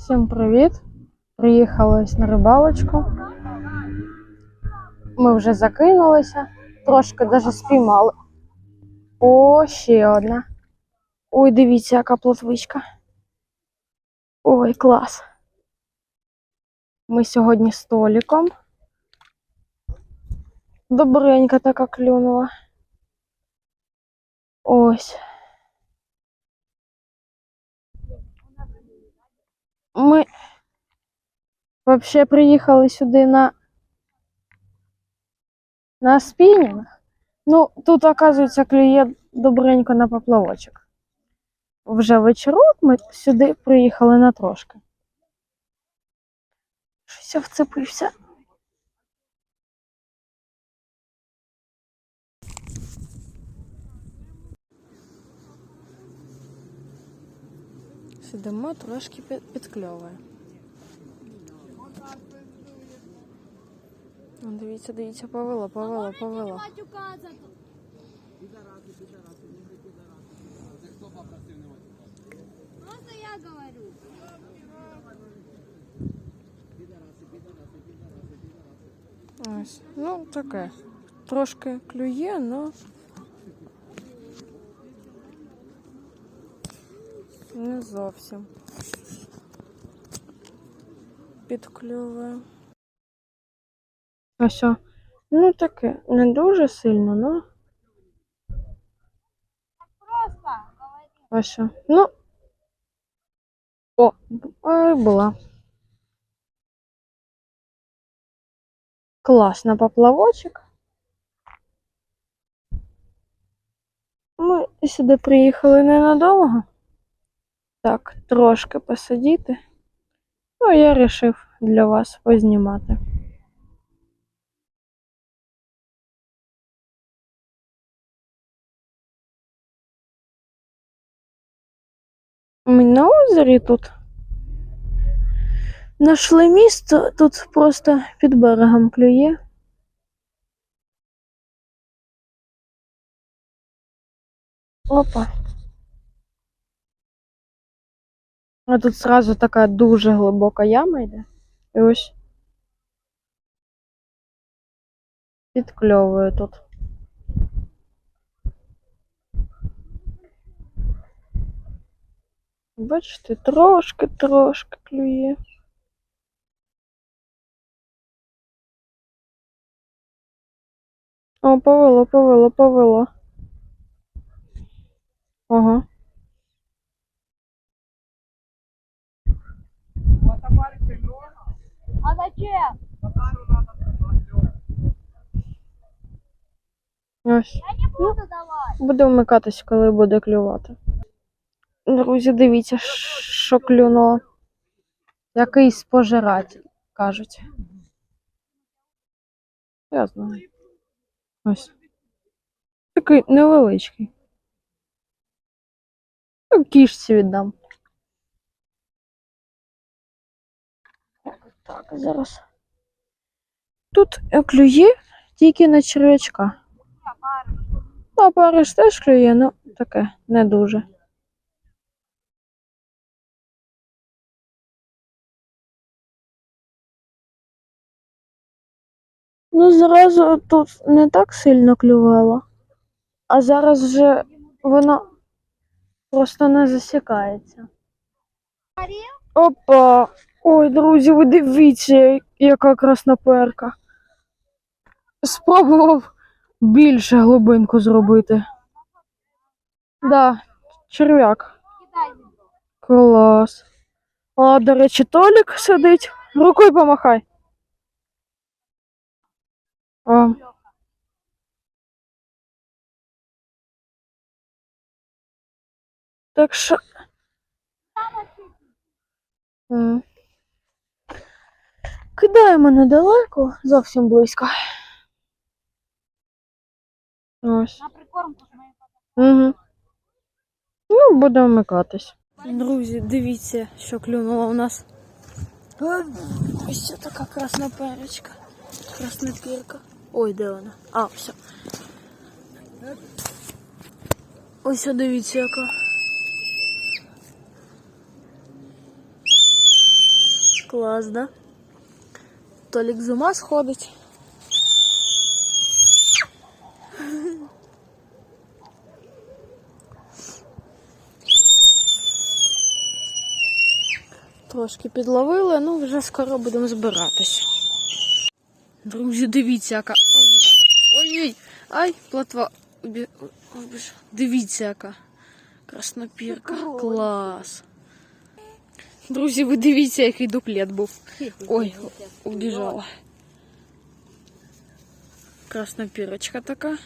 Всім привіт! Приїхали на рибалочку. Ми вже закинулися, трошки навіть спіймали. О, ще одна. Ой, дивіться, яка плотвичка. Ой, клас. Ми сьогодні з Толіком. Добренька така клюнула. Ось. Ми взагалі приїхали сюди на, на спінінг. Ну, тут, оказується, клює добренько на поплавочок. Вже вечорок ми сюди приїхали на трошки. Щось я вцепився. Сидимо трошки під, підкльовує. О, Дивіться, дивіться, повело, повело, повело. матюкатися тут. Просто я говорю. Ось. Ну, таке. Трошки клює, но. Не зовсім. Підкльовує. Ось. що. Ну таке, не дуже сильно, ну. Просто. Ось. що. Ну. О, ой, була. Класно поплавочок. Ми сюди приїхали ненадовго. Так, трошки посидіти. Ну, я вирішив для вас познімати. Ми на озері тут. Нашли місце, тут просто під берегом клює. Опа. А тут сразу така дуже глибока яма йде. І ось підкльовує тут. Бачите, трошки-трошки клює. О, повело, повело, повело. Ага. А зачем? Ось. Я не буду. Буде вмикатись, коли буде клювати. Друзі, дивіться, що клюнуло. Якийсь пожиратель, кажуть. Я знаю. Ось. Такий невеличкий. Кішці віддам. Так, зараз. Тут клює тільки на черв'ячка. Ну, париш теж клює, ну таке, не дуже. Ну, зразу тут не так сильно клювало, а зараз вже воно просто не засікається. Опа! Ой, друзі, ви дивіться, яка красноперка. Спробував більше глибинку зробити. Да, черв'як. Клас. А, до речі, Толік сидить. Рукою помахай. О. Так що. М. Кидаємо недалеко, зовсім близько. Ось. На прикормку. Угу. Ну, буде вмикатись. Друзі, дивіться, що клюнуло у нас. Ось це така красна перечка. Красна пірка. Ой, де вона? А, все. Ось дивіться яка. Клас, да? Толік з ума сходить. Трошки підловили, ну вже скоро будемо збиратися. Друзі, дивіться, яка. Ой-ой! Ай, плотва. Дивіться, яка. Краснопірка. Клас. Друзі, ви дивіться, який дуплет був. Ой, убіжала. Краснопірочка така.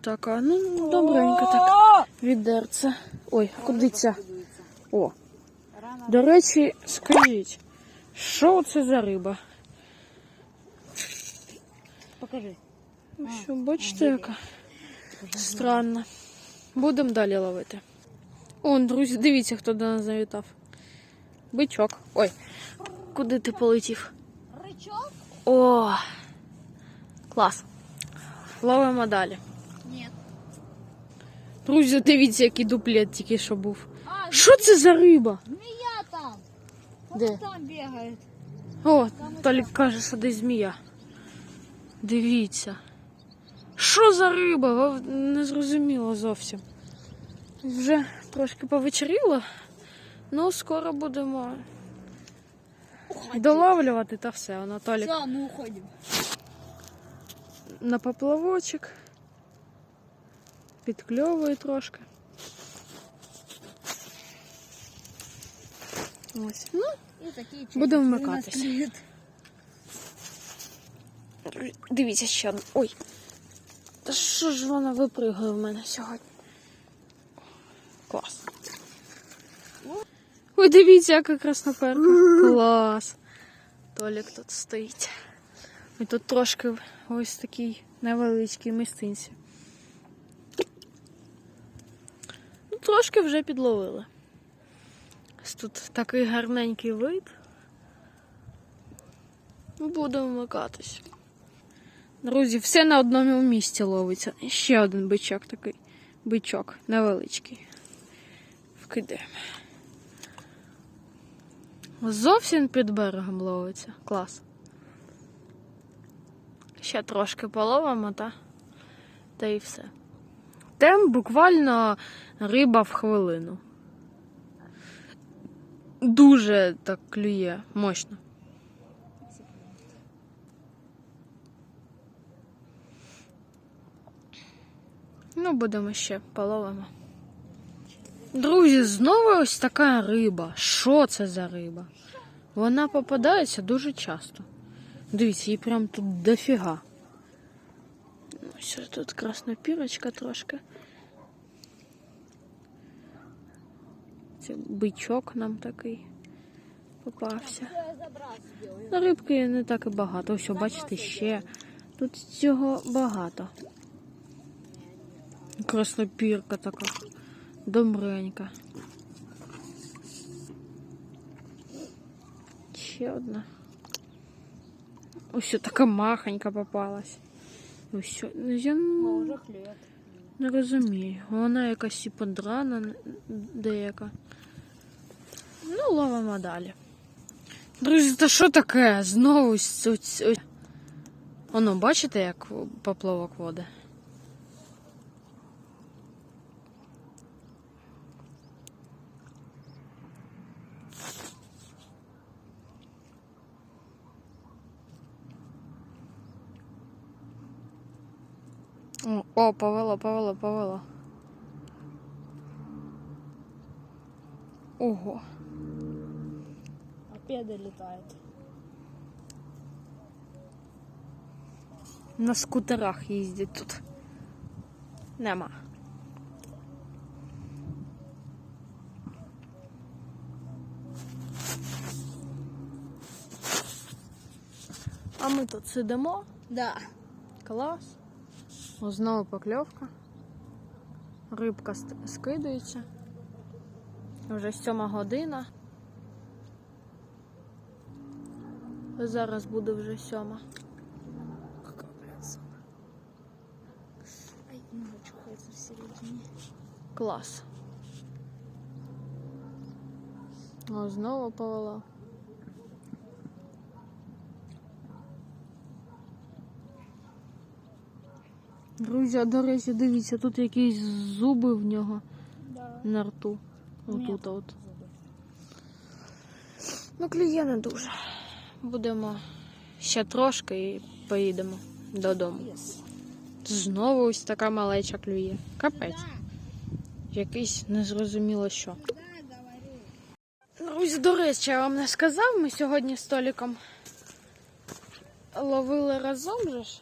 Така, ну, добренька така. Відерце. Ой, куди ця? О. До речі, скажіть, що це за риба? Покажи. Ну Що, бачите, яка странна. Будемо далі ловити. О, друзі, дивіться, хто до нас завітав. Бичок. Ой, куди ти полетів? Рычок? О, клас. Ловимо далі. Нет. Друзі, дивіться, який дуплет тільки що був. А, Що це за риба? змея там. Де? там бегает. О, Толік каже, що десь змія. Дивіться. Що за риба? Не зрозуміло зовсім. Вже трошки повечеріло, ну скоро будемо доловлювати та все. Анатолік Все, мы уходим. на поплавочок. Підкльовує трошки. Ось. Ну, И такие Будем челюсти у нас вмикатись. клюют. Дивіться ще одна. Ой. Та що ж вона випригує в мене сьогодні? Клас. Ой, дивіться, яка красноперка. Клас. Толік тут стоїть. І тут трошки ось такій невеличкій місцинці. Ну, трошки вже підловили. Ось тут такий гарненький вид. Будемо вмикатись. Друзі, все на одному місці ловиться. Ще один бичок такий. Бичок невеличкий. Вкидаємо. Зовсім під берегом ловиться. Клас. Ще трошки половимо, та, та і все. Тем буквально риба в хвилину. Дуже так клює, мощно. Ну, будемо ще половимо. Друзі, знову ось така риба. Що це за риба? Вона попадається дуже часто. Дивіться, її прям тут дофіга. Ось тут краснопірочка трошки. Це бичок нам такий попався. На рибки не так і багато. Ось, бачите, ще. Тут цього багато. Краснопірка така. Добренька. Ще одна. Ось така махонька попалась. Ось, ну, я О, уже клюет. не розумію. Вона якась і подрана н- деяка. Ну, ловимо далі. Друзі, та що таке? Знову ось ось- ось. Воно, бачите, як поплавок води? О, повело, повело, повело. Ого. А педа летает. На скутерах їздять тут. Нема. А ми тут сидимо. Да. Клас. Знову покльовка. Рибка скидається. Вже сьома година. Зараз буде вже сьома. Ай, ну, чухается в середине. Клас. О, знову повело. Друзі, а до речі, дивіться, тут якісь зуби в нього Да. на рту. Отут от. Ну, клює не дуже. Будемо ще трошки і поїдемо додому. Знову ось така малеча клює. Капець. Якийсь незрозуміло що. Друзі, до речі, я вам не сказав, ми сьогодні з Толіком ловили разом же ж.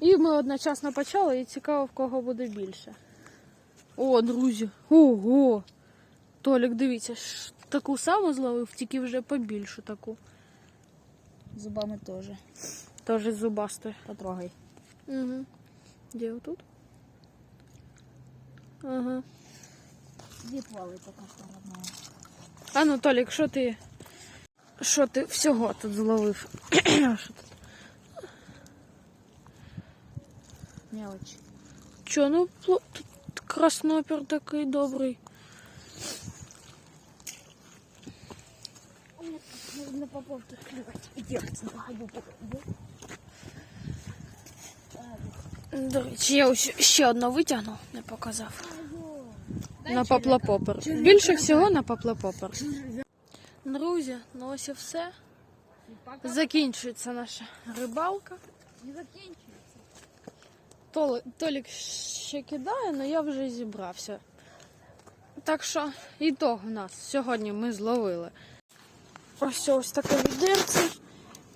І ми одночасно почали, і цікаво, в кого буде більше. О, друзі, ого! Толік, дивіться, таку саму зловив, тільки вже побільшу таку. Зубами тоже. Теж зубастою. Потрогай. Угу. Де отут? Ага. Где плавает пока что родная? А ну, Толік, що ти. Що ти всього тут зловив? Що тут? Мелочь. Чо, ну тут краснопер такий добрий. Нужно поповки клевать. До речі, я ось ще одну витягну, не показав. На паплапопер. Більше всього на паплапопер. Друзі, ну ось і все. Закінчується наша рибалка. Не закінчується. Толік ще кидає, але я вже зібрався. Так що ітог у нас сьогодні ми зловили. Ось ось таке відерце.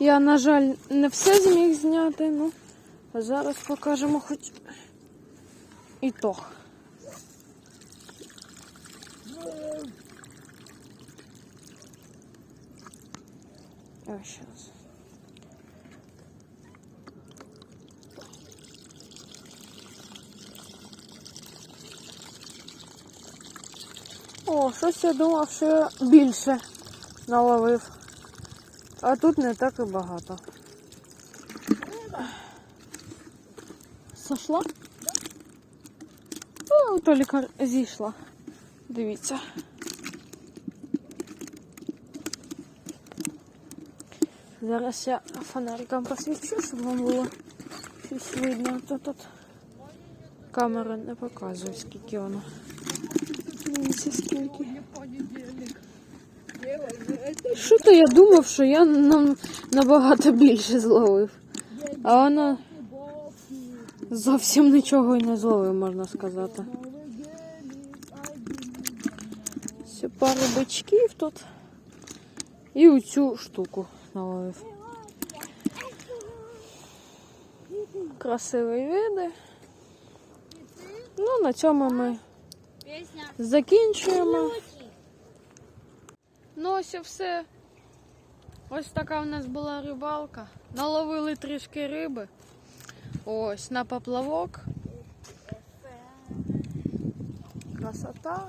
Я, на жаль, не все зміг зняти, ну а зараз покажемо хоч ітог. Ось щас. О, щось я думав, що я більше наловив. А тут не так і багато. Сошла? О, у Толіка зійшла. Дивіться. Зараз я фонариком посвічу, щоб вам було щось видно. Тут, тут камера не показує, скільки воно. Дивіться, скільки. Що то я думав, що я нам набагато більше зловив. А воно зовсім нічого і не зловив, можна сказати. Ще пару бичків тут. І оцю штуку наловив. Красиві види. Ну, на цьому ми. Закінчуємо. Ну, ось і все. Ось така в нас була рибалка. Наловили трішки риби. Ось на поплавок. Красота.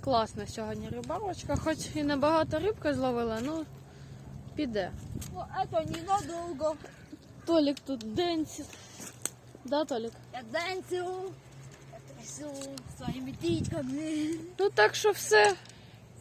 Класна сьогодні рибалочка, хоч і небагато рибки зловила, ну піде. Ну, это ненадолго. Толік тут денсить. Да, Толік? Я танцю. Ну так що все.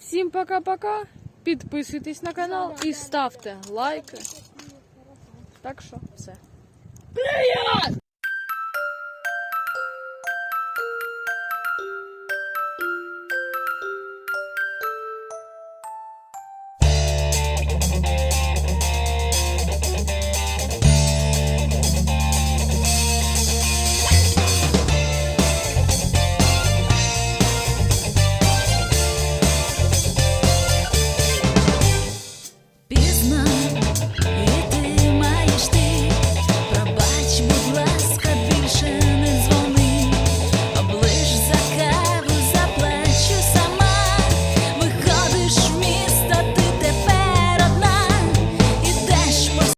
Всім пока-пока. Підписуйтесь на канал і ставте лайки. Так що все.